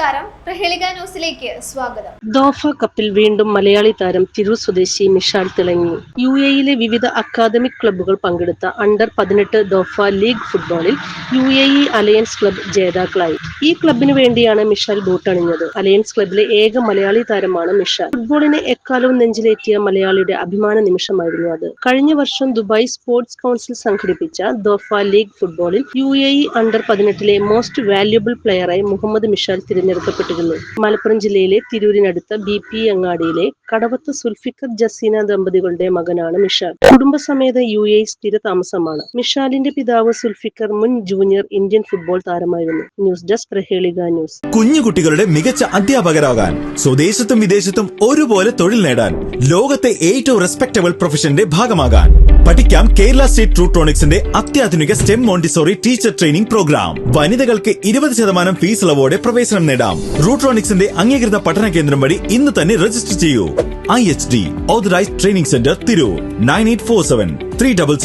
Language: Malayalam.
നമസ്കാരം. പ്രഹേളിക ന്യൂസിലേക്ക് സ്വാഗതം. ദോഫ കപ്പിൽ വീണ്ടും മലയാളി താരം തിരൂർ സ്വദേശി മിഷാൽ തിളങ്ങി. യു എയിലെ വിവിധ അക്കാദമിക് ക്ലബ്ബുകൾ പങ്കെടുത്ത അണ്ടർ പതിനെട്ട് ദോഫ ലീഗ് ഫുട്ബോളിൽ U A E alliance club ജേതാക്കളായി. ഈ ക്ലബിനു വേണ്ടിയാണ് മിഷാൽ ബൂട്ടണിഞ്ഞത്. അലയൻസ് ക്ലബിലെ ഏക മലയാളി താരമാണ് മിഷാൽ. ഫുട്ബോളിനെ എക്കാലവും നെഞ്ചിലേറ്റിയ മലയാളിയുടെ അഭിമാന നിമിഷമായിരുന്നു അത്. കഴിഞ്ഞ വർഷം ദുബായ് സ്പോർട്സ് കൗൺസിൽ സംഘടിപ്പിച്ച ദോഫ ലീഗ് ഫുട്ബോളിൽ യു എ ഇ അണ്ടർ പതിനെട്ടിലെ മോസ്റ്റ് വാല്യുബിൾ പ്ലെയറായി മുഹമ്മദ് മിഷാൽ തിരഞ്ഞെടുക്കപ്പെട്ടിരുന്നു. മലപ്പുറം ജില്ലയിലെ തിരൂരിനടുത്ത ബി പി അങ്ങാടിയിലെ കടവത്ത് സുൽഫിക്കർ ജസീന ദമ്പതികളുടെ മകനാണ് മിഷാൽ. കുടുംബസമേത യു എ സ്ഥിര താമസമാണ്. മിഷാലിന്റെ പിതാവ് സുൽഫിക്കർ മുൻ ജൂനിയർ ഇന്ത്യൻ ഫുട്ബോൾ താരമായിരുന്നു. News desk Prahelika news. കുഞ്ഞുകുട്ടികളുടെ മികച്ച അധ്യാപകരാകാൻ സ്വദേശത്തും വിദേശത്തും ഒരുപോലെ തൊഴിൽ നേടാൻ ലോകത്തെ ഏറ്റവും റെസ്പെക്ടബിൾ പ്രൊഫഷന്റെ ഭാഗമാകാൻ. പഠിക്കാം കേരള സ്റ്റേറ്റ് ട്രൂട്രോണിക്സിന്റെ അത്യാധുനിക STEM Montessori teacher training programme. വനിതകൾക്ക് ഇരുപത് ശതമാനം ഫീസ് ഇളവോടെ പ്രവേശനം നേടാം റൂട്രോണിക്സിന്റെ അംഗീകൃത പഠന കേന്ദ്രം വഴി ഇന്ന് തന്നെ രജിസ്റ്റർ ചെയ്യൂ. I H D authorised training centre Tirur. Nine eight four seven three double